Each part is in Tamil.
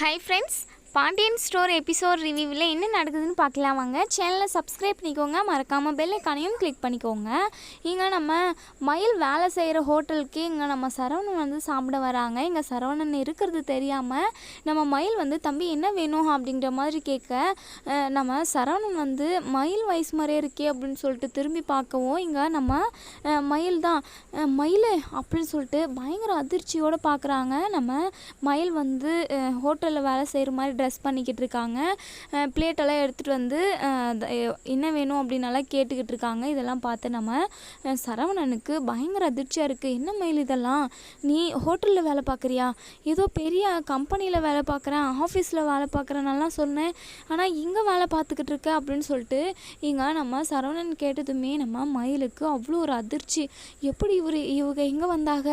Hi friends Pandian store episode ரிவ்யூவில் என்ன நடக்குதுன்னு பார்க்கலாம் வாங்க. சேனலை சப்ஸ்கிரைப் பண்ணிக்கோங்க. மறக்காமல் பெல் ஐக்கானையும் கிளிக் பண்ணிக்கோங்க. இங்கே நம்ம மயில் வேலை செய்கிற ஹோட்டலுக்கு இங்கே நம்ம சரவணன் வந்து சாப்பிட வராங்க. இங்கே சரவணன் இருக்கிறது தெரியாமல் நம்ம மயில் வந்து தம்பி என்ன வேணும்? அப்படிங்கிற மாதிரி கேட்க நம்ம சரவணன் வந்து மயில் வயசு மாதிரியே இருக்கே அப்படின்னு சொல்லிட்டு திரும்பி பார்க்கவும் இங்கே நம்ம மயில் தான் மயில் அப்படின்னு சொல்லிட்டு பயங்கர அதிர்ச்சியோடு பார்க்குறாங்க. நம்ம மயில் வந்து ஹோட்டலில் வேலை செய்கிற மாதிரி ட்ரெஸ் பண்ணிக்கிட்டு இருக்காங்க பிளேட்டெல்லாம் எடுத்துகிட்டு வந்து என்ன வேணும் அப்படின்னலாம் கேட்டுக்கிட்டு இருக்காங்க இதெல்லாம் பார்த்து நம்ம சரவணனுக்கு பயங்கர அதிர்ச்சியாக இருக்குது என்ன மயில் இதெல்லாம்? நீ ஹோட்டலில் வேலை பார்க்குறியா? ஏதோ பெரிய கம்பெனியில் வேலை பார்க்குறேன் ஆஃபீஸில் வேலை பார்க்குறேன்னெல்லாம் சொன்னேன். ஆனால் இங்கே வேலை பார்த்துக்கிட்டு இருக்க அப்படின்னு சொல்லிட்டு இங்கே நம்ம சரவணன் கேட்டதுமே நம்ம மயிலுக்கு அவ்வளோ ஒரு அதிர்ச்சி. எப்படி இவர் இவங்க எங்கே வந்தாங்க?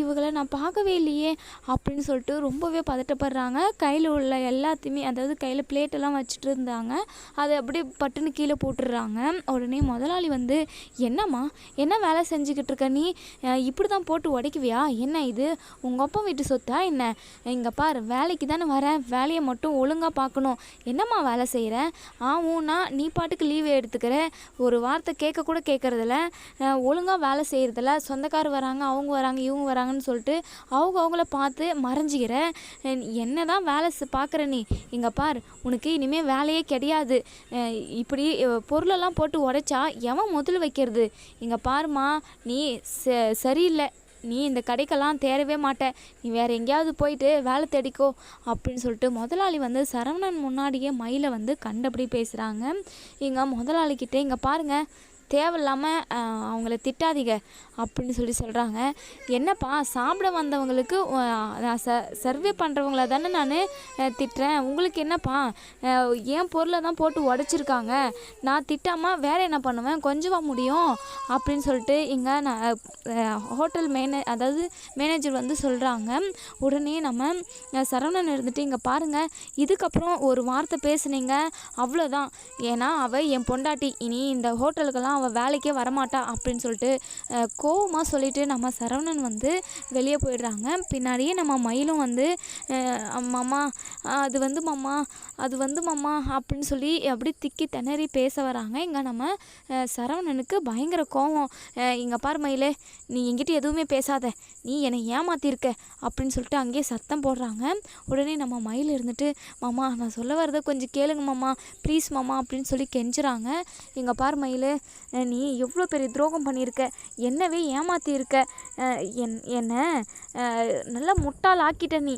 இவங்களை நான் பார்க்கவே இல்லையே அப்படின்னு சொல்லிட்டு ரொம்பவே பதட்டப்படுறாங்க. கையில் உள்ள எல்லாத்தையுமே அதாவது கையில் பிளேட்டெல்லாம் வச்சுட்டு இருந்தாங்க. அதை அப்படியே பட்டுன்னு கீழே போட்டுடுறாங்க. உடனே முதலாளி வந்து என்னம்மா என்ன வேலை செஞ்சுக்கிட்டு இருக்க நீ? இப்படி தான் போட்டு உடைக்குவியா? என்ன இது? உங்கள் அப்பா வீட்டு சொத்தா என்ன? இங்கே பாரு வேலைக்கு தானே வரேன் வேலையை மட்டும் ஒழுங்காக பார்க்கணும். என்னம்மா வேலை செய்கிற ஆவுன்னா நீ பாட்டுக்கு லீவு எடுத்துக்கிற? ஒரு வார்த்தை கேட்க கூட கேட்குறதில்ல. ஒழுங்காக வேலை செய்கிறதில்ல சொந்தக்கார் வராங்க அவங்க வராங்க இவங்க வராங்கன்னு சொல்லிட்டு அவங்க அவங்கள பார்த்து மறைஞ்சிக்கிற. என்ன தான் வேலை பார்க்குற நீ இங்கே பார் உனக்கு இனிமேல் வேலையே கிடையாது. இப்படி பொருளெல்லாம் போட்டு உடைச்சா எவன் முதல் வைக்கிறது? இங்கே பாருமா நீ ச சரியில்லை. நீ இந்த கடைக்கெல்லாம் தேரவே மாட்ட. நீ வேறு எங்கேயாவது போயிட்டு வேலை தேடிக்கோ. அப்படின்னு சொல்லிட்டு முதலாளி வந்து சரவணன் முன்னாடியே மயிலை வந்து கண்டபடி பேசுகிறாங்க இங்கே முதலாளிக்கிட்டே இங்கே பாருங்கள் தேவையில்லாமல் அவங்கள திட்டாதீங்க அப்படின்னு சொல்லி சொல்கிறாங்க என்னப்பா சாப்பிட வந்தவங்களுக்கு நான் ச சர்வே பண்ணுறவங்கள தானே நான் திட்டுறேன். உங்களுக்கு என்னப்பா ஏன் என் பொருளை தான் போட்டு உடச்சிருக்காங்க. நான் திட்டாமல் வேறு என்ன பண்ணுவேன்? கொஞ்சமாக முடியும் அப்படின்னு சொல்லிட்டு இங்கே நான் ஹோட்டல் மேனே அதாவது மேனேஜர் வந்து சொல்கிறாங்க உடனே நம்ம சரவணன் இருந்துட்டு இங்கே பாருங்கள் இதுக்கப்புறம் ஒரு வார்த்தை பேசுனீங்க அவ்வளோதான் ஏன்னா அவள் என் பொண்டாட்டி இனி இந்த ஹோட்டலுக்கெல்லாம் அவள் வேலைக்கே வரமாட்டா அப்படின்னு சொல்லிட்டு கோவமாக சொல்லிட்டு நம்ம சரவணன் வந்து வெளியே போயிடுறாங்க. பின்னாடியே நம்ம மயிலும் வந்து மாமா அது வந்து மாமா அது வந்து மாமா அப்படின்னு சொல்லி அப்படி திக்கி திணறி பேச வராங்க. இங்கே நம்ம சரவணனுக்கு பயங்கர கோவம். இங்கே பார் மயிலே நீ என்கிட்ட எதுவுமே பேசாத. நீ என்னை ஏமாத்திருக்க அப்படின்னு சொல்லிட்டு அங்கேயே சத்தம் போடுறாங்க. உடனே நம்ம மயில் இருந்துட்டு மாமா நான் சொல்ல வரதை கொஞ்சம் கேளுங்க மாமா ப்ளீஸ் மாமா அப்படின்னு சொல்லி கெஞ்சுறாங்க. இங்கே பார் மயில் நீ எவ்வளோ பெரிய துரோகம் பண்ணியிருக்க? என்னவே ஏமாத்தியிருக்க? என் என்னை நல்லா முட்டாள் ஆக்கிட்ட நீ.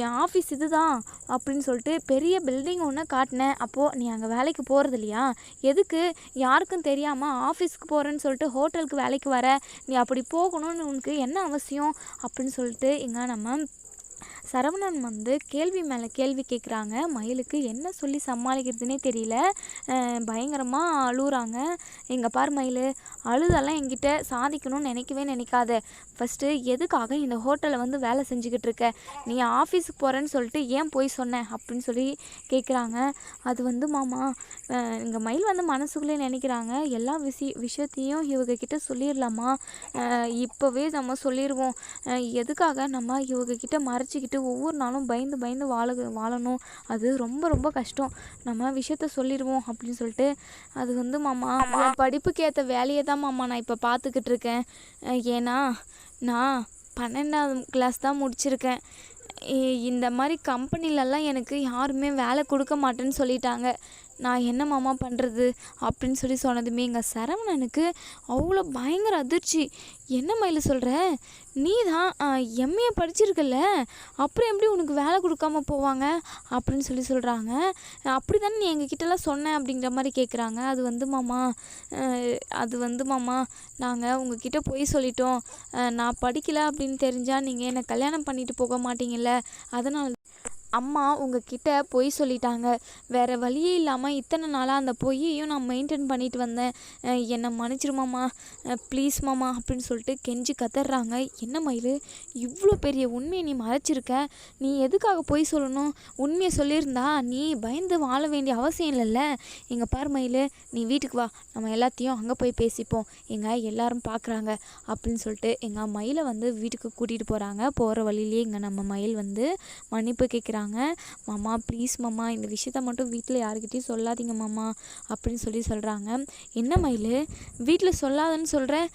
என் ஆஃபீஸ் இதுதான் அப்படின்னு சொல்லிட்டு பெரிய பில்டிங் ஒன்று காட்டினேன் அப்போது நீ அங்கே வேலைக்கு போகிறது இல்லையா? எதுக்கு? யாருக்கும் தெரியாமல் ஆஃபீஸ்க்கு போகிறேன்னு சொல்லிட்டு ஹோட்டலுக்கு வேலைக்கு வர. நீ அப்படி போகணும்னு உனக்கு என்ன அவசியம்? அப்படின்னு சொல்லிட்டு இங்கே நம்ம சரவணன் வந்து கேள்வி மேலே கேள்வி கேட்குறாங்க மயிலுக்கு என்ன சொல்லி சமாளிக்கிறதுனே தெரியல. பயங்கரமாக அழுகுறாங்க இங்கே பாரு மயில் அழுதெல்லாம் என்கிட்ட சாதிக்கணும்னு நினைக்கவே நினைக்காத. ஃபஸ்ட்டு எதுக்காக இந்த ஹோட்டலில் வந்து வேலை செஞ்சுக்கிட்டு இருக்க? நீ ஆஃபீஸுக்கு போகிறேன்னு சொல்லிட்டு ஏன் போய் சொன்ன? அப்படின்னு சொல்லி கேட்குறாங்க அது வந்து மாமா இங்கே மயில் வந்து மனசுக்குள்ளே நினைக்கிறாங்க. எல்லா விஷய விஷயத்தையும் இவங்க கிட்ட சொல்லிடலாமா இப்போவே நம்ம சொல்லிடுவோம் எதுக்காக நம்ம இவங்க கிட்ட மறைச்சிக்கிட்டு ஒவ்வொரு நாளும் பயந்து பயந்து வாழ வாழணும்? அது ரொம்ப ரொம்ப கஷ்டம். நம்ம விஷயத்த சொல்லிடுவோம் அப்படின்னு சொல்லிட்டு அது வந்து மாமா படிப்புக்கு ஏற்ற வேலையை தான் மாமா நான் இப்போ பார்த்துக்கிட்டு இருக்கேன். ஏன்னா நான் பன்னெண்டாவது கிளாஸ் தான் முடிச்சிருக்கேன். இந்த மாதிரி கம்பெனிலலாம் எனக்கு யாருமே வேலை கொடுக்க மாட்டேன்னு சொல்லிட்டாங்க. நான் என்ன மாமா பண்ணுறது அப்படின்னு சொல்லி சொன்னதுமே எங்கள் சரவணனுக்கு அவ்வளோ பயங்கர அதிர்ச்சி. என்ன மயில் சொல்கிற நீ தான் எம்ஏ படிச்சிருக்கல்ல அப்புறம் எப்படி உனக்கு வேலை கொடுக்காம போவாங்க அப்படின்னு சொல்லி சொல்கிறாங்க அப்படி தானே நீ எங்ககிட்டலாம் சொன்ன அப்படிங்கிற மாதிரி கேட்குறாங்க அது வந்து மாமா அது வந்து மாமா நாங்கள் உங்ககிட்ட போய் சொல்லிட்டோம். நான் படிக்கல அப்படின்னு தெரிஞ்சால் நீங்கள் என்னை கல்யாணம் பண்ணிட்டு போக மாட்டீங்கல்ல அதனால அம்மா உங்ககிட்ட பொய் சொல்லிட்டாங்க. வேற வழியே இல்லாமல் இத்தனை நாளாக அந்த பொய்யையும் நான் மெயின்டைன் பண்ணிட்டு வந்தேன். என்னை மன்னிச்சிருமாம்மா ப்ளீஸ் மாமா அப்படின்னு சொல்லிட்டு கெஞ்சி கத்துறாங்க என்ன மயில்? இவ்வளோ பெரிய உண்மையை நீ மறைச்சிருக்க. நீ எதுக்காக பொய் சொல்லணும்? உண்மையை சொல்லியிருந்தா நீ பயந்து வாழ வேண்டிய அவசியம் இல்லைல்ல. எங்கள் பார் மயில் நீ வீட்டுக்கு வா. நம்ம எல்லாத்தையும் அங்கே போய் பேசிப்போம். எங்கள் எல்லாரும் பார்க்குறாங்க அப்படின்னு சொல்லிட்டு எங்கள் மயிலை வந்து வீட்டுக்கு கூட்டிகிட்டு போகிறாங்க போகிற வழியிலேயே இங்கே நம்ம மயில் வந்து மன்னிப்பு கேட்குறாங்க கேட்குறாங்க மாமா ப்ளீஸ் மாமா இந்த விஷயத்த மட்டும் வீட்டில் யாருக்கிட்டேயும் சொல்லாதீங்க மாமா அப்படின்னு சொல்லி சொல்கிறாங்க என்ன மயில் வீட்டில் சொல்லாதன்னு சொல்கிறேன்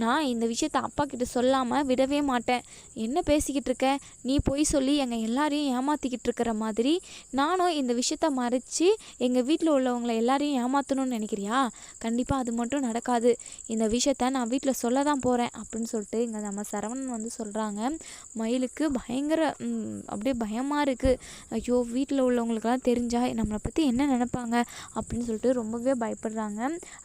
நான் இந்த விஷயத்த அப்பா கிட்ட சொல்லாமல் விடவே மாட்டேன். என்ன பேசிக்கிட்டு இருக்க? நீ பொய் சொல்லி எங்கள் எல்லாரையும் ஏமாற்றிக்கிட்டு இருக்கிற மாதிரி நானும் இந்த விஷயத்த மறைச்சி எங்கள் வீட்டில் உள்ளவங்களை எல்லாரையும் ஏமாற்றணும்னு நினைக்கிறியா? கண்டிப்பாக அது மட்டும் நடக்காது. இந்த விஷயத்த நான் வீட்டில் சொல்ல தான் போகிறேன் அப்படின்னு சொல்லிட்டு இங்கே நம்ம சரவணன் வந்து சொல்கிறாங்க மயிலுக்கு பயங்கர அப்படியே பயமாக இருக்குது ஐயோ வீட்டில் உள்ளவங்களுக்கெல்லாம் தெரிஞ்சால் நம்மளை பற்றி என்ன நினைப்பாங்க அப்படின்னு சொல்லிட்டு ரொம்பவே பயப்படுறாங்க.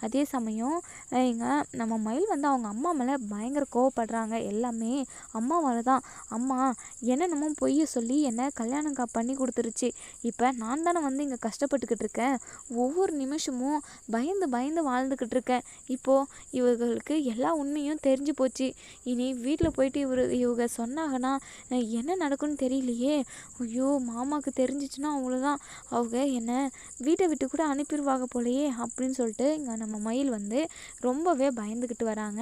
அதே சமயம் எங்கள் நம்ம மயில் வந்து அவங்க அம்மா மேலே பயங்கர கோவப்படுறாங்க. எல்லாமே அம்மாவால் தான் அம்மா என்னென்னமோ பொய்ய சொல்லி என்னை கல்யாணம் கா பண்ணி கொடுத்துருச்சு. இப்போ நான் தானே வந்து இங்கே கஷ்டப்பட்டுக்கிட்டு இருக்கேன். ஒவ்வொரு நிமிஷமும் பயந்து பயந்து வாழ்ந்துக்கிட்டு இருக்கேன். இப்போது இவர்களுக்கு எல்லா உண்மையும் தெரிஞ்சு போச்சு. இனி வீட்டில் போயிட்டு இவர் இவங்க சொன்னாங்கன்னா என்ன நடக்கும்னு தெரியலையே. ஐயோ மாமாவுக்கு தெரிஞ்சிச்சுன்னா அவ்வளோதான் அவங்க என்னை வீட்டை விட்டு கூட அனுப்பிடுவாங்க போலயே அப்படின்னு சொல்லிட்டு இங்கே நம்ம மயில் வந்து ரொம்பவே பயந்துக்கிட்டு வராங்க.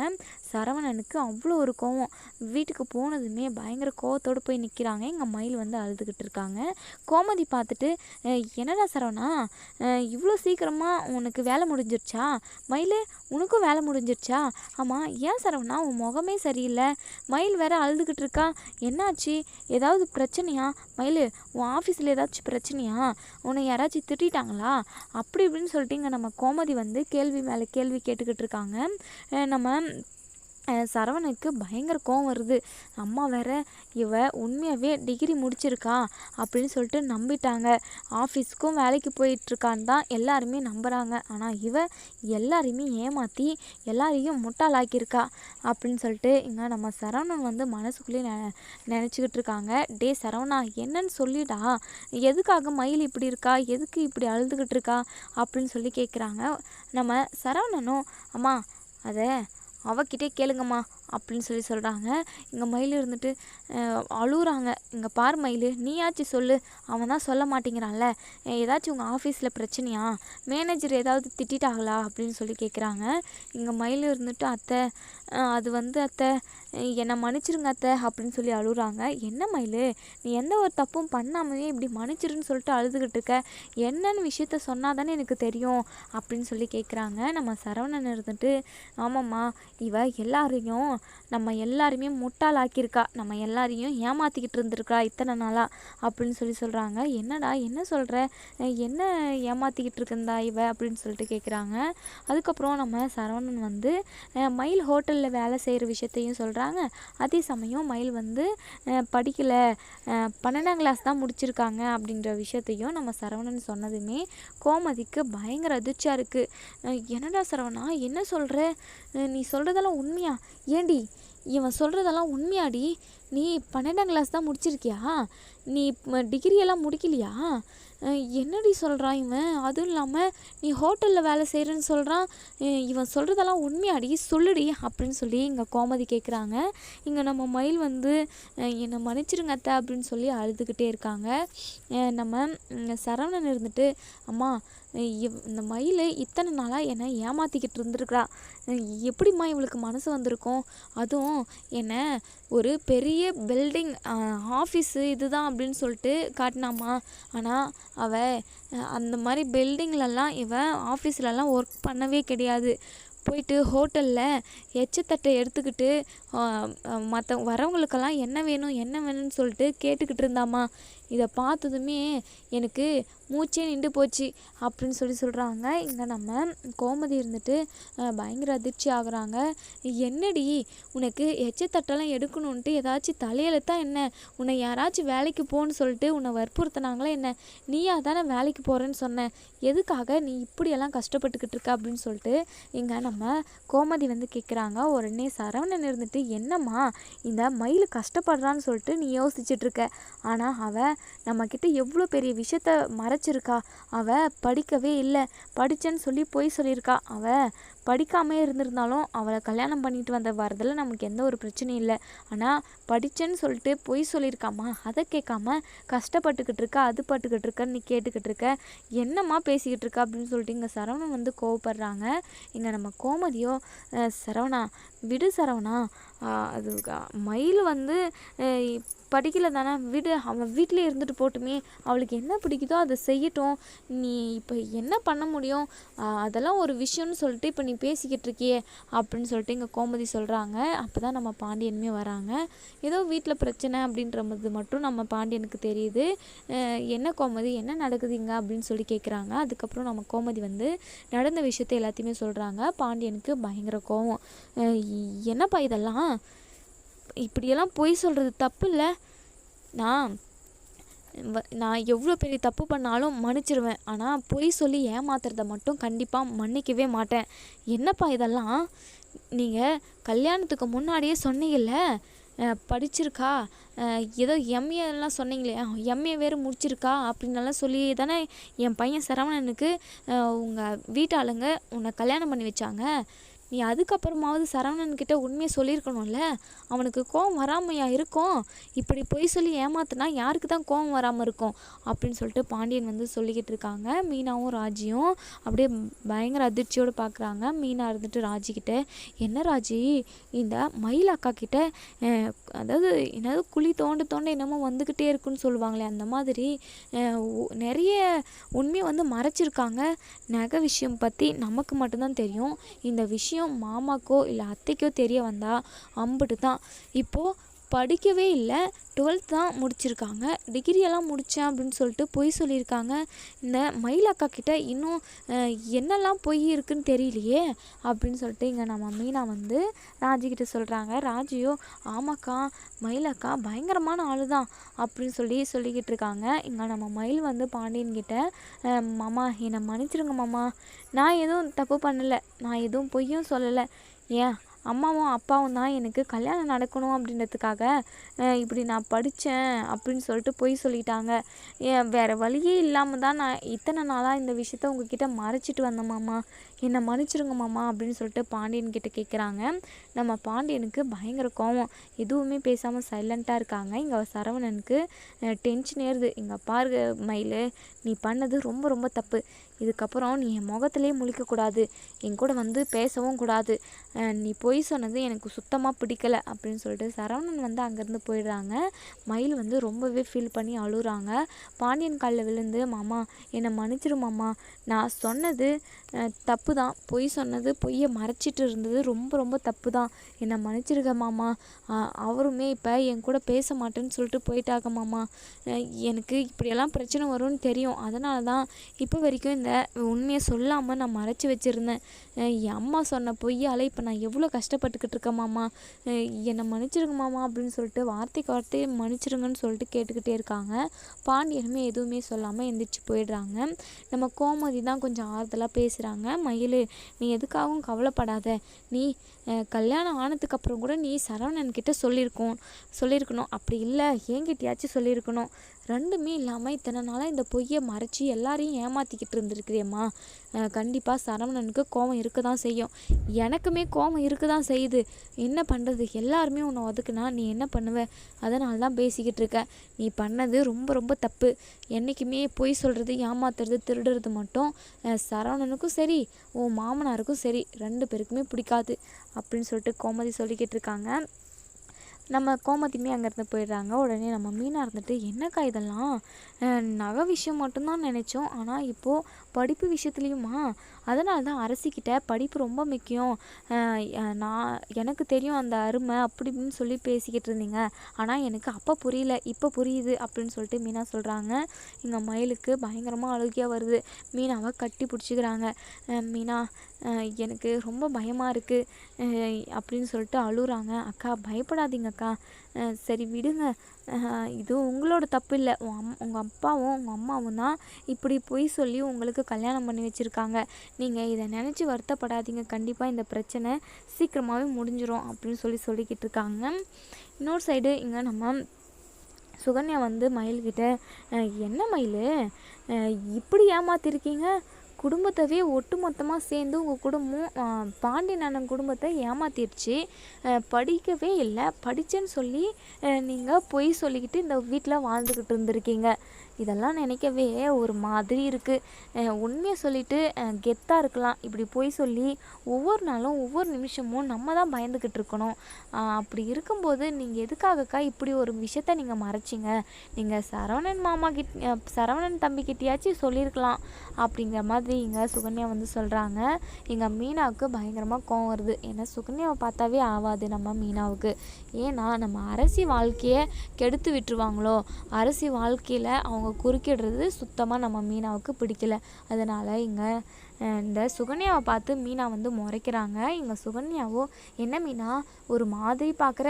சரவணனுக்கு அவ்வளோ ஒரு கோவம். வீட்டுக்கு போனதுமே பயங்கர கோவத்தோடு போய் நிற்கிறாங்க எங்கள் மயில் வந்து அழுதுகிட்டு இருக்காங்க. கோமதி பார்த்துட்டு என்னடா சரவணா? இவ்வளோ சீக்கிரமாக உனக்கு வேலை முடிஞ்சிருச்சா? மயில் உனக்கும் வேலை முடிஞ்சிருச்சா? ஆமாம் ஏன் சரவணா? உன் முகமே சரியில்லை. மயில் வேற அழுதுகிட்டு இருக்கா. என்னாச்சு? ஏதாவது பிரச்சனையா? மயில் உன் ஆஃபீஸில் ஏதாச்சும் பிரச்சனையா? உன்னை யாராச்சும் திட்டிட்டாங்களா? அப்படி இப்படின்னு சொல்லிட்டு இங்கே நம்ம கோமதி வந்து கேள்வி மேலே கேள்வி கேட்டுக்கிட்டு இருக்காங்க. நம்ம சரவணனுக்கு பயங்கர கோவம் வருது. அம்மா வேற இவ உண்மையாகவே டிகிரி முடிச்சிருக்கா அப்படின்னு சொல்லிட்டு நம்பிட்டாங்க. ஆஃபீஸ்க்கும் வேலைக்கு போயிட்டுருக்கான்னு தான் எல்லாருமே நம்புகிறாங்க ஆனால் இவ எல்லாரையுமே ஏமாற்றி எல்லாரையும் முட்டாளாக்கியிருக்கா அப்படின்னு சொல்லிட்டு இங்கே நம்ம சரவணன் வந்து மனசுக்குள்ளேயே நெ நினச்சிக்கிட்டு இருக்காங்க. டே சரவணா என்னன்னு சொல்லிடா. எதுக்காக மயில் இப்படி இருக்கா? எதுக்கு இப்படி அழுதுகிட்டு இருக்கா? அப்படின்னு சொல்லி கேட்குறாங்க நம்ம சரவணனும் அம்மா அதை அவகிட்டே கேளுங்கம்மா. அப்படின்னு சொல்லி சொல்கிறாங்க இங்கே மயில் இருந்துட்டு அழுகுறாங்க இங்கே பார் மயில் நீயாச்சும் சொல்லு. அவன் தான் சொல்ல மாட்டேங்கிறான்ல. ஏதாச்சும் உங்கள் ஆஃபீஸில் பிரச்சனையா? மேனேஜர் ஏதாவது திட்டிட்டாங்களா? அப்படின்னு சொல்லி கேட்குறாங்க இங்கே மயில் இருந்துட்டு அத்தை அது வந்து அத்தை என்னை மன்னிச்சிருங்க அத்தை அப்படின்னு சொல்லி அழுகுறாங்க என்ன மயில்? நீ எந்த ஒரு தப்பும் பண்ணாமலே இப்படி மன்னிச்சிருன்னு சொல்லிட்டு அழுதுகிட்டு இருக்க? என்னன்னு விஷயத்த சொன்னால் தானே எனக்கு தெரியும் அப்படின்னு சொல்லி கேட்குறாங்க நம்ம சரவணன் இருந்துட்டு ஆமாம்மா இவ எல்லாரையும் நம்ம எல்லாருமே முட்டாளாக்கியிருக்கா. நம்ம எல்லாரையும் ஏமாற்றிக்கிட்டு இருந்திருக்கா இத்தனை நாளாக அப்படின்னு சொல்லி சொல்கிறாங்க என்னடா என்ன சொல்கிற என்ன ஏமாற்றிக்கிட்டு இருக்குந்தா இவ அப்படின்னு சொல்லிட்டு கேட்குறாங்க அதுக்கப்புறம் நம்ம சரவணன் வந்து மயில் ஹோட்டலில் வேலை செய்கிற விஷயத்தையும் சொல்கிறாங்க அதே சமயம் மயில் வந்து படிக்கலை பன்னெண்டாம் கிளாஸ் தான் முடிச்சிருக்காங்க அப்படின்ற விஷயத்தையும் நம்ம சரவணன் சொன்னதுமே கோமதிக்கு பயங்கர அதிர்ச்சியாக இருக்குது என்னடா சரவணா என்ன சொல்கிற நீ சொல்கிறதெல்லாம் உண்மையா? ஏண்டி? இவன் சொல்கிறதெல்லாம் உண்மையாடி. நீ பன்னெண்டாம் கிளாஸ் தான் முடிச்சிருக்கியா? நீ டிகிரியெல்லாம் முடிக்கலையா? என்னடி சொல்கிறான் இவன்? அதுவும் இல்லாமல் நீ ஹோட்டலில் வேலை செய்கிறேன்னு சொல்கிறான் இவன் சொல்கிறதெல்லாம் உண்மையாடி சொல்லுடி அப்படின்னு சொல்லி இங்கே கோமதி கேட்குறாங்க இங்கே நம்ம மயில் வந்து என்னை மன்னிச்சிருங்க அத்தை அப்படின்னு சொல்லி அழுதுகிட்டே இருக்காங்க. நம்ம சரவணன் இருந்துட்டு அம்மா இவ் இந்த மயில் இத்தனை நாளாக என்னை ஏமாற்றிக்கிட்டு இருந்திருக்கிறா. எப்படிம்மா இவளுக்கு மனசு வந்திருக்கும்? அதுவும் என்னை ஒரு பெரிய பில்டிங் ஆஃபீஸு இதுதான் அப்படின்னு சொல்லிட்டு காட்டினாம்மா. ஆனால் அவள் அந்த மாதிரி பில்டிங்லலாம் இவன் ஆஃபீஸ்லலாம் ஒர்க் பண்ணவே கிடையாது. போயிட்டு ஹோட்டலில் எச்சத்தட்டை எடுத்துக்கிட்டு மற்ற வரவங்களுக்கெல்லாம் என்ன வேணும் என்ன வேணும்னு சொல்லிட்டு கேட்டுக்கிட்டு இருந்தாம்மா. இதை பார்த்ததுமே எனக்கு மூச்சே நின்று போச்சு அப்படின்னு சொல்லி சொல்கிறாங்க இங்கே நம்ம கோமதி இருந்துட்டு பயங்கர அதிர்ச்சி ஆகுறாங்க. என்னடி உனக்கு எச்சத்தட்டெல்லாம் எடுக்கணுன்ட்டு ஏதாச்சும் தலையெழுத்தா என்ன? உன்னை யாராச்சும் வேலைக்கு போன்னு சொல்லிட்டு உன்னை வற்புறுத்தினாங்களே என்ன? நீயா தானே வேலைக்கு போகிறேன்னு சொன்ன. எதுக்காக நீ இப்படியெல்லாம் கஷ்டப்பட்டுக்கிட்டு இருக்க அப்படின்னு சொல்லிட்டு இங்கே நம்ம கோமதி வந்து கேட்குறாங்க உடனே சரவணன் இருந்துட்டு என்னம்மா இந்த மயில் கஷ்டப்படுறான்னு சொல்லிட்டு நீ யோசிச்சுட்ருக்க ஆனால் அவ நம்மக்கிட்ட எவ்வளோ பெரிய விஷயத்த மறைச்சிருக்கா? அவ படிக்கவே இல்லை. படித்தேன்னு சொல்லி பொய் சொல்லியிருக்கா. அவ படிக்காமே இருந்திருந்தாலும் அவளை கல்யாணம் பண்ணிட்டு வந்த வரதில் நமக்கு எந்த ஒரு பிரச்சனையும் இல்லை. ஆனால் படித்தேன்னு சொல்லிட்டு பொய் சொல்லியிருக்காமா? அதை கேட்காம கஷ்டப்பட்டுக்கிட்டு இருக்க? அது பட்டுக்கிட்டு இருக்கன்னு நீ கேட்டுக்கிட்டு இருக்க? என்னம்மா பேசிக்கிட்டு இருக்க? அப்படின்னு சொல்லிட்டு இங்கே சரவணன் வந்து கோவப்படுறாங்க. இங்கே நம்ம கோமதியோ சரவணா விடு சரவணா. அது மயில் வந்து படிக்கல தானே? விடு அவள் வீட்டிலே இருந்துட்டு போட்டுமே. அவளுக்கு என்ன பிடிக்குதோ அதை செய்யட்டும். நீ இப்போ என்ன பண்ண முடியும்? அதெல்லாம் ஒரு விஷயம்னு சொல்லிட்டு இப்போ நீ பேசிக்கிட்டு இருக்கியே அப்படின்னு சொல்லிட்டு இங்கே கோமதி சொல்கிறாங்க அப்போ தான் நம்ம பாண்டியனுமே வராங்க. ஏதோ வீட்டில் பிரச்சனை அப்படின்றது மட்டும் நம்ம பாண்டியனுக்கு தெரியுது. என்ன கோமதி என்ன நடக்குதுங்க அப்படின்னு சொல்லி கேட்குறாங்க அதுக்கப்புறம் நம்ம கோமதி வந்து நடந்த விஷயத்த எல்லாத்தையுமே சொல்கிறாங்க பாண்டியனுக்கு பயங்கர கோவம். என்னப்பா இதெல்லாம்? இப்படியெல்லாம் பொய் சொல்கிறது தப்பு இல்லை நான் நான் எவ்வளோ பெரிய தப்பு பண்ணாலும் மன்னிச்சிருவேன். ஆனால் பொய் சொல்லி ஏமாத்துறத மட்டும் கண்டிப்பாக மன்னிக்கவே மாட்டேன். என்னப்பா இதெல்லாம்? நீங்கள் கல்யாணத்துக்கு முன்னாடியே சொன்னீங்கல்ல? படிச்சிருக்கா? ஏதோ எம்ஏ சொன்னீங்களே. எம்ஏ வேறு முடிச்சிருக்கா? அப்படின்லாம் சொல்லி தானே என் பையன் சரவணனுக்கு உங்கள் வீட்டாளுங்க உன்னை கல்யாணம் பண்ணி வச்சாங்க? நீ அதுக்கப்புறமாவது சரவணன்கிட்ட உண்மையை சொல்லியிருக்கணும்ல? அவனுக்கு கோவம் வராமையா இருக்கும்? இப்படி பொய் சொல்லி ஏமாத்தினா யாருக்கு தான் கோவம் வராமல் இருக்கும்? அப்படின்னு சொல்லிட்டு பாண்டியன் வந்து சொல்லிக்கிட்டு இருக்காங்க. மீனாவும் ராஜியும் அப்படியே பயங்கர அதிர்ச்சியோடு பார்க்குறாங்க. மீனா இருந்துட்டு ராஜிக்கிட்ட என்ன ராஜி? இந்த மயில் அக்கா கிட்ட அதாவது என்னது குழி தோண்ட தோண்ட என்னமோ வந்துக்கிட்டே இருக்குன்னு சொல்லுவாங்களே அந்த மாதிரி நிறைய உண்மையை வந்து மறைச்சிருக்காங்க. நகை விஷயம் பற்றி நமக்கு மட்டும்தான் தெரியும். இந்த விஷயம் மாமாக்கோ இல்லை அத்தைக்கோ தெரிய வந்தால் அம்பிட்டு தான் இப்போது படிக்கவே இல்லை. டுவெல்த் தான் முடிச்சிருக்காங்க. டிகிரியெல்லாம் முடித்தேன் அப்படின்னு சொல்லிட்டு பொய் சொல்லியிருக்காங்க. இந்த மயில் அக்கா கிட்ட இன்னும் என்னெல்லாம் பொய் இருக்குன்னு தெரியலையே அப்படின்னு சொல்லிட்டு இங்கே நம்ம மீனா வந்து ராஜிக்கிட்ட சொல்கிறாங்க ராஜியோ ஆமாக்கா மயிலக்கா பயங்கரமான ஆளு தான் அப்படின்னு சொல்லி சொல்லிக்கிட்டு இருக்காங்க. இங்கே நம்ம மயில் வந்து பாண்டியன்கிட்ட மாமா என்னை மன்னிச்சிருங்க மாமா. நான் எதுவும் தப்பு பண்ணலை. நான் எதுவும் பொய்யும் சொல்லலை. ஏன் அம்மாவும் அப்பாவும் தான் எனக்கு கல்யாணம் நடக்கணும் அப்படின்றதுக்காக அஹ், இப்படி நான் படித்தேன் அப்படின்னு சொல்லிட்டு பொய் சொல்லிட்டாங்க. ஏன் வேறு வழியே இல்லாமல் தான் நான் இத்தனை நாளாக இந்த விஷயத்த உங்ககிட்ட மறைச்சிட்டு வந்தேன் மாமா. என்னை மன்னிச்சிருங்க மாமா அப்படின்னு சொல்லிட்டு பாண்டியன் கிட்ட கேட்குறாங்க நம்ம பாண்டியனுக்கு பயங்கர கோவம். எதுவுமே பேசாமல் சைலண்ட்டாக இருக்காங்க. இங்கே சரவணனுக்கு டென்ஷன் ஏறுது இங்கே பாருங்க மயில் நீ பண்ணது ரொம்ப ரொம்ப தப்பு. இதுக்கப்புறம் நீ என் முகத்திலே முழிக்கக்கூடாது என் கூட வந்து பேசவும் கூடாது. நீ பொய் சொன்னது எனக்கு சுத்தமாக பிடிக்கல அப்படின்னு சொல்லிட்டு சரவணன் வந்து அங்கேருந்து போயிடுறாங்க. மயில் வந்து ரொம்பவே ஃபீல் பண்ணி அழுகுறாங்க. பாண்டியன் காலில் விழுந்து மாமா என்னை மன்னிச்சிரு மாமா. நான் சொன்னது தப்பு தான் பொய் சொன்னது பொய்யை மறைச்சிட்டு இருந்தது ரொம்ப ரொம்ப தப்பு தான் என்னை மன்னிச்சிருக்க மாமா. அவருமே இப்போ என் கூட பேச மாட்டேன்னு சொல்லிட்டு போயிட்டாங்க மாமா. எனக்கு இப்படியெல்லாம் பிரச்சனை வரும்னு தெரியும். அதனால தான் இப்போ வரைக்கும் இந்த உண்மையை சொல்லாமல் நான் மறைச்சி வச்சுருந்தேன். என் அம்மா சொன்ன பொய்யால் இப்போ நான் எவ்வளோ கஷ்டப்பட்டுக்கிட்டு இருக்கேன் மாமா. என்னை மன்னிச்சிருங்க மாமா அப்படின்னு சொல்லிட்டு வார்த்தைக்கு வார்த்தையை மன்னிச்சிருங்கன்னு சொல்லிட்டு கேட்டுக்கிட்டே இருக்காங்க. பாண்டியனுமே எதுவுமே சொல்லாமல் எந்திரிச்சு போயிடுறாங்க. நம்ம கோமதி தான் கொஞ்சம் ஆறுதலாக பேசுகிறாங்க மயில் நீ எதுக்காகவும் கவலைப்படாத. நீ கல்யாணம் ஆனதுக்கப்புறம் கூட நீ சரவணன் கிட்ட சொல்லியிருக்கோம் சொல்லியிருக்கணும் அப்படி இல்லை என்கிட்டயாச்சும் சொல்லியிருக்கணும் ரெண்டுமே இல்லாமல் இத்தனை நாளாக இந்த பொய்யை மறைச்சி எல்லாரையும் ஏமாற்றிக்கிட்டு இருந்திருக்கிறியம்மா. கண்டிப்பாக சரவணனுக்கு கோவம் இருக்க தான் செய்யும். எனக்குமே கோவம் இருக்க தான் செய்யுது. என்ன பண்ணுறது எல்லாருமே உன்னை ஒதுக்குனா நீ என்ன பண்ணுவ? அதனால தான் பேசிக்கிட்டு இருக்க. நீ பண்ணது ரொம்ப ரொம்ப தப்பு. என்றைக்குமே பொய் சொல்கிறது ஏமாத்துறது திருடுறது மட்டும் சரவணனுக்கும் சரி உன் மாமனாருக்கும் சரி ரெண்டு பேருக்குமே பிடிக்காது. அப்படின்னு சொல்லிட்டு கோமதி சொல்லிக்கிட்டு இருக்காங்க நம்ம கோமதியுமே அங்கேருந்து போயிடுறாங்க. உடனே நம்ம மீனா இருந்துட்டு என்னக்கா இதெல்லாம்? அஹ், நகை விஷயம் மட்டும்தான் நினச்சோம். ஆனால் இப்போது படிப்பு விஷயத்துலையுமா? அதனால தான் அரசிக்கிட்ட படிப்பு ரொம்ப முக்கியம். நான் எனக்கு தெரியும் அந்த அருமை அப்படி இப்படின்னு சொல்லி பேசிக்கிட்டு இருந்தீங்க. ஆனால் எனக்கு அப்போ புரியல. இப்போ புரியுது அப்படின்னு சொல்லிட்டு மீனா சொல்கிறாங்க எங்கள் மயிலுக்கு பயங்கரமாக அழுகியாக வருது. மீனாவை கட்டி பிடிச்சிக்கிறாங்க. மீனா எனக்கு ரொம்ப பயமாக இருக்குது அப்படின்னு சொல்லிட்டு அழுகுறாங்க அக்கா பயப்படாதீங்க அக்கா சரி விடுங்க. இது உங்களோட தப்பு இல்லை உன் அம் உங்கள் அப்பாவும் உங்கள் அம்மாவும் தான் இப்படி பொய் சொல்லி உங்களுக்கு கல்யாணம் பண்ணி வச்சுருக்காங்க. நீங்கள் இதை நினச்சி வருத்தப்படாதீங்க. கண்டிப்பாக இந்த பிரச்சனை சீக்கிரமாகவே முடிஞ்சிடும் அப்படின்னு சொல்லி சொல்லிக்கிட்டு இருக்காங்க. இன்னொரு சைடு இங்கே நம்ம சுகன்யா வந்து மயில்கிட்ட என்ன மயில்? இப்படி ஏமாத்திருக்கீங்க? குடும்பத்தவே ஒட்டு மொத்தமாக சேர்ந்து உங்கள் குடும்பம் ஆ, பாண்டியன் அண்ணன் குடும்பத்தை ஏமாத்திருச்சு. படிக்கவே இல்லை. படித்தேன்னு சொல்லி நீங்கள் பொய் சொல்லிக்கிட்டு இந்த வீட்டில் வாழ்ந்துக்கிட்டு இருந்திருக்கீங்க. இதெல்லாம் நினைக்கவே ஒரு மாதிரி இருக்குது உண்மையை சொல்லிட்டு கெத்தாக இருக்கலாம். இப்படி போய் சொல்லி ஒவ்வொரு நாளும் ஒவ்வொரு நிமிஷமும் நம்ம தான் பயந்துக்கிட்டு இருக்கணும். அப்படி இருக்கும்போது நீங்கள் எதுக்காகக்கா இப்படி ஒரு விஷயத்த நீங்கள் மறைச்சிங்க? நீங்கள் சரவணன் மாமா கிட் சரவணன் தம்பிக்கிட்டயாச்சும் சொல்லியிருக்கலாம் அப்படிங்கிற மாதிரி இங்கே சுகன்யா வந்து சொல்கிறாங்க எங்கள் மீனாவுக்கு பயங்கரமாக கோவம் வருது. ஏன்னா சுகன்யாவை பார்த்தாவே ஆகாது நம்ம மீனாவுக்கு. ஏன்னா நம்ம அரசி வாழ்க்கையை கெடுத்து விட்டுருவாங்களோ? அரசி வாழ்க்கையில் அவங்க குறுக்கிடுறது சுத்தமாக நம்ம மீனாவுக்கு பிடிக்கல. அதனால் இங்கே இந்த சுகன்யாவை பார்த்து மீனா வந்து முறைக்கிறாங்க. இங்கே சுகன்யாவோ என்ன மீனா ஒரு மாதிரி பார்க்குற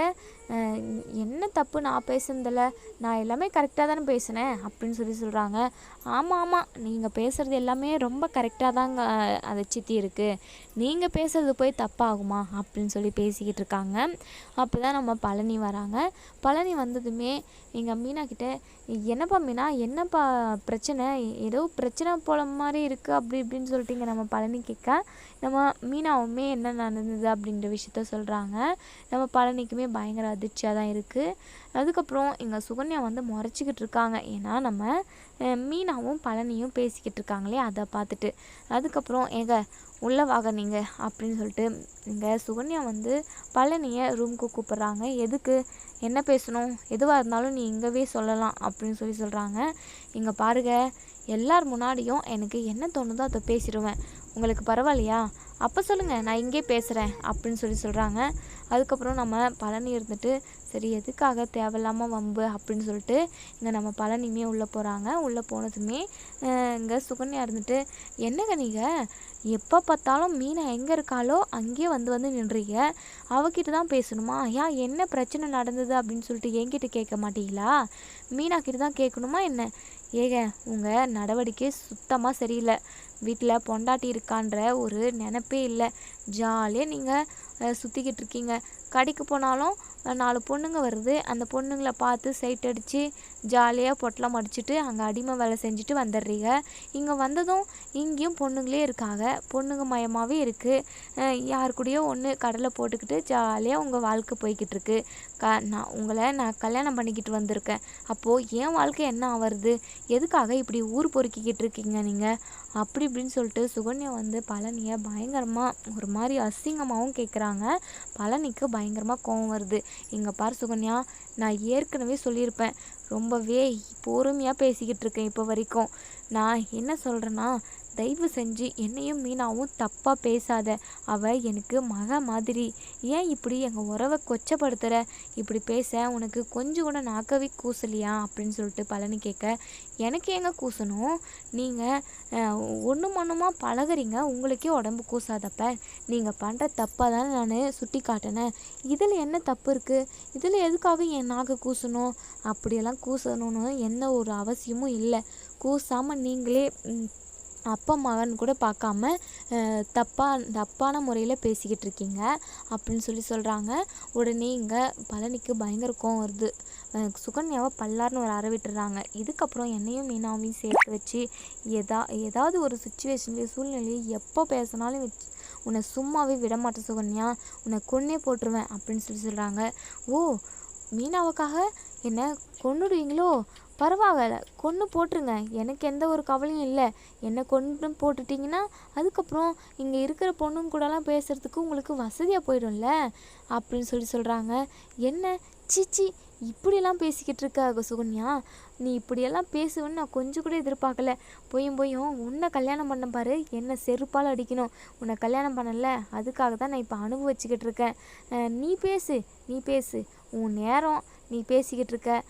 என்ன தப்பு நான் பேசுனதில்ல? நான் எல்லாமே கரெக்டாக தானே பேசினேன் அப்படின்னு சொல்லி சொல்கிறாங்க ஆமாம் ஆமாம் நீங்கள் பேசுகிறது எல்லாமே ரொம்ப கரெக்டாக தாங்க அதை சித்தி இருக்குது நீங்கள் பேசுறது போய் தப்பாகுமா? அப்படின்னு சொல்லி பேசிக்கிட்டு இருக்காங்க. அப்போ தான் நம்ம பழனி வராங்க. பழனி வந்ததுமே எங்கள் மீனா கிட்டே என்னப்பா மீனா என்னப்பா பிரச்சனை? ஏதோ பிரச்சனை போல மாதிரி இருக்குது அப்படி இப்படின்னு சொல்லிட்டு இங்கே நம்ம பழனி கேட்க நம்ம மீனாவுமே என்ன நடந்தது அப்படின்ற விஷயத்த சொல்கிறாங்க நம்ம பழனிக்குமே பயங்கர அதிர்ச்சியாக தான் இருக்குது அதுக்கப்புறம் எங்கள் சுகன்யா வந்து முறைச்சிக்கிட்டு இருக்காங்க. ஏன்னா நம்ம மீனாவும் பழனியும் பேசிக்கிட்டு இருக்காங்களே அதை பார்த்துட்டு. அதுக்கப்புறம் எங்க உள்ளே வாங்க நீங்கள் அப்படின்னு சொல்லிட்டு இங்கே சுகன்யா வந்து பழனியை ரூமுக்கு கூப்பிட்றாங்க. எதுக்கு? என்ன பேசணும்? எதுவாக இருந்தாலும் நீ இங்கவே சொல்லலாம் அப்படின்னு சொல்லி சொல்கிறாங்க இங்கே பாருங்க எல்லார் முன்னாடியும் எனக்கு என்ன தோணுதோ அதை பேசிடுவேன். உங்களுக்கு பரவாயில்லையா? அப்போ சொல்லுங்கள் நான் இங்கே பேசுகிறேன் அப்படின்னு சொல்லி சொல்கிறாங்க அதுக்கப்புறம் நம்ம பழனி இருந்துட்டு சரி எதுக்காக தேவையில்லாமல் வம்பு அப்படின்னு சொல்லிட்டு இங்கே நம்ம பழனியுமே உள்ளே போகிறாங்க உள்ளே போனதுமே இங்கே சுகன்யா இருந்துட்டு என்னங்க நீங்கள் எப்போ பார்த்தாலும் மீனை எங்கே இருக்காளோ அங்கேயே வந்து வந்து நின்றீங்க. அவகிட்ட தான் பேசணுமா? ஏன் என்ன பிரச்சனை நடந்தது அப்படின்னு சொல்லிட்டு என்கிட்ட கேட்க மாட்டீங்களா? மீனாக்கிட்ட தான் கேட்கணுமா என்ன? ஏங்க உங்கள் நடவடிக்கை சுத்தமாக சரியில்லை. வீட்டில் பொண்டாட்டி இருக்கான்ற ஒரு நினப்பே இல்லை. ஜாலியாக நீங்கள் சுற்றிக்கிட்டு இருக்கீங்க. கடைக்கு போனாலும் நாலு பொண்ணுங்க வருது. அந்த பொண்ணுங்களை பார்த்து சைட் அடித்து ஜாலியாக பொட்டலம் அடிச்சுட்டு அங்கே அடிமை வேலை செஞ்சுட்டு வந்துடுறீங்க. இங்கே வந்ததும் இங்கேயும் பொண்ணுங்களே இருக்காங்க. பொண்ணுங்க மயமாகவே இருக்குது யார் கூடயோ ஒன்று கடலை போட்டுக்கிட்டு ஜாலியாக உங்கள் வாழ்க்கை போய்கிட்டு இருக்கு. க நான் உங்களை நான் கல்யாணம் பண்ணிக்கிட்டு வந்திருக்கேன். அப்போது என் வாழ்க்கை என்ன ஆவறது எதுக்காக இப்படி ஊர் பொறுக்கிக்கிட்டு இருக்கீங்க நீங்கள் அப்படி இப்படின்னு சொல்லிட்டு சுகன்யா வந்து பழனியை பயங்கரமாக ஒரு மாதிரி அசிங்கமாகவும் கேட்குறாங்க பழனிக்கு பய பயங்கரமாக கோவம் வருது. இங்கே பார் சுகன்யா நான் ஏற்கனவே சொல்லியிருப்பேன். ரொம்பவே பொறுமையாக பேசிக்கிட்டு இருக்கேன் இப்போ வரைக்கும். நான் என்ன சொல்கிறேன்னா தயவு செஞ்சு என்னையும் மீனாவும் தப்பாக பேசாத. அவ எனக்கு மக மாதிரி. ஏன் இப்படி எங்கள் உறவை கொச்சப்படுத்துகிற இப்படி பேச உனக்கு கொஞ்சம் கூட நாக்கவே கூசலையா? அப்படின்னு சொல்லிட்டு பழனி கேட்க எனக்கு ஏங்க கூசணும்? நீங்கள் ஒன்று மண்ணுமா பழகுறீங்க? உங்களுக்கே உடம்பு கூசாதப்ப. நீங்கள் பண்ணுற தப்பாக தானே நான் சுட்டி காட்டினேன் இதில் என்ன தப்பு இருக்குது இதில் எதுக்காக என் நாக்கு கூசணும்? அப்படியெல்லாம் கூசணும்னு எந்த ஒரு அவசியமும் இல்லை. கூசாமல் நீங்களே அப்பா மகன் கூட பார்க்காம தப்பாக தப்பான முறையில் பேசிக்கிட்டு இருக்கீங்க அப்படின்னு சொல்லி சொல்கிறாங்க உடனே இங்கே பழனிக்கு பயங்கர கோவம் வருது. அஹ் சுகன்யாவை பல்லார்னு ஒரு அற விட்டுறாங்க. இதுக்கப்புறம் என்னையும் மீனாவையும் சேர்த்து வச்சு எதா ஏதாவது ஒரு சுச்சுவேஷன்லேயே சூழ்நிலையை எப்போ பேசினாலும் வச்சு உன்னை சும்மாவே விடமாட்டேன் சுகன்யா. உன்னை கொன்னே போட்டுருவேன் அப்படின்னு சொல்லி சொல்கிறாங்க ஓ மீனாவுக்காக என்ன கொன்னுடுவீங்களோ? பரவாயில்ல கொன்று போட்டுருங்க. எனக்கு எந்த ஒரு கவலையும் இல்லை. என்னை கொண்டு போட்டுட்டிங்கன்னா அதுக்கப்புறம் இங்கே இருக்கிற பொண்ணுங்க கூடலாம் பேசுகிறதுக்கு உங்களுக்கு வசதியாக போயிடும்ல? அப்படின்னு சொல்லி சொல்கிறாங்க என்ன? சீச்சி இப்படியெல்லாம் பேசிக்கிட்டு இருக்க சுகன்யா. நீ இப்படியெல்லாம் பேசுவேன்னு நான் கொஞ்சம் கூட எதிர்பார்க்கல. போயும் போயும் உன்னை கல்யாணம் பண்ண பாரு. என்ன செருப்பால் அடிக்கணும். உன்னை கல்யாணம் பண்ணல. அதுக்காக தான் நான் இப்போ அனுபவிச்சுக்கிட்டு இருக்கேன். நீ பேசு நீ பேசு. உன் நேரம் நீ பேசிக்கிட்டு இருக்க.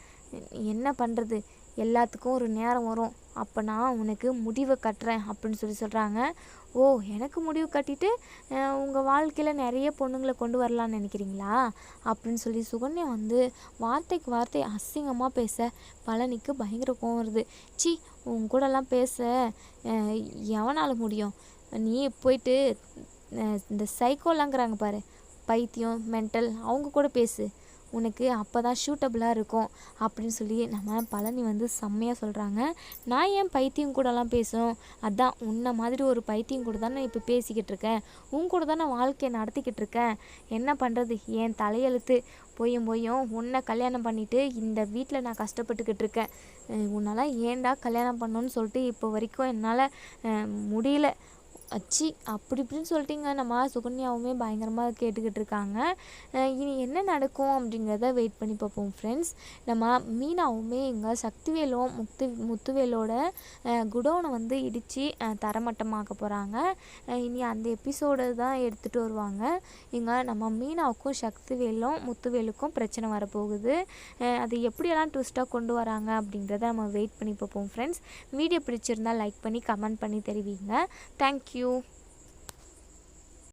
என்ன பண்ணுறது எல்லாத்துக்கும் ஒரு நேரம் வரும். அப்போ நான் உனக்கு முடிவை கட்டுறேன் அப்படின்னு சொல்லி சொல்கிறாங்க ஓ எனக்கு முடிவு கட்டிட்டு உங்கள் வாழ்க்கையில் நிறைய பொண்ணுங்களை கொண்டு வரலான்னு நினைக்கிறீங்களா? அப்படின்னு சொல்லி சுகன்யா வந்து வார்த்தைக்கு வார்த்தை அசிங்கமாக பேச பழனிக்கு பயங்கர கோவம் வருது. சி உன் கூடலாம் பேச எவனால் முடியும்? நீ போயிட்டு இந்த சைக்கோலாங்கிறாங்க பாரு. பைத்தியம் மென்டல் அவங்க கூட பேசு. உனக்கு அப்போ தான் ஷூட்டபுளாக இருக்கும் அப்படின்னு சொல்லி நம்ம பழனி வந்து செம்மையாக சொல்கிறாங்க நான் ஏன் பைத்தியம் கூடலாம் பேசணும் அதான் உன்னை மாதிரி ஒரு பைத்தியம் கூட தான் நான் இப்போ பேசிக்கிட்டு இருக்கேன். உன் கூட தான் நான் வாழ்க்கையை நடத்திக்கிட்டு இருக்கேன். என்ன பண்ணுறது என் தலையெழுத்து போயும் போயும் உன்னை கல்யாணம் பண்ணிவிட்டு இந்த வீட்டில் நான் கஷ்டப்பட்டுக்கிட்டு இருக்கேன். உன்னால் ஏன்டா கல்யாணம் பண்ணணும்னு சொல்லிட்டு இப்போ வரைக்கும் என்னால் முடியல. அச்சி அப்படி இப்படின்னு சொல்லிட்டுங்க. நம்ம சுகன்யாவுமே பயங்கரமாக கேட்டுக்கிட்டு இருக்காங்க இனி என்ன நடக்கும் அப்படிங்கிறத வெயிட் பண்ணி பார்ப்போம் ஃப்ரெண்ட்ஸ் நம்ம மீனாவுமே இங்கே சக்திவேலும் முத்து முத்துவேலோட குடோனை வந்து இடித்து தரமட்டமாக்க போகிறாங்க இனி அந்த எபிசோடு தான் எடுத்துகிட்டு வருவாங்க. இங்கே நம்ம மீனாவுக்கும் சக்திவேலும் முத்துவேலுக்கும் பிரச்சனை வரப்போகுது. அது எப்படியெல்லாம் ட்விஸ்ட்டாக கொண்டு வராங்க அப்படிங்கிறத நம்ம வெயிட் பண்ணி பார்ப்போம் ஃப்ரெண்ட்ஸ் வீடியோ பிடிச்சிருந்தா லைக் பண்ணி கமெண்ட் பண்ணி தெரிவிங்க. Thank you you.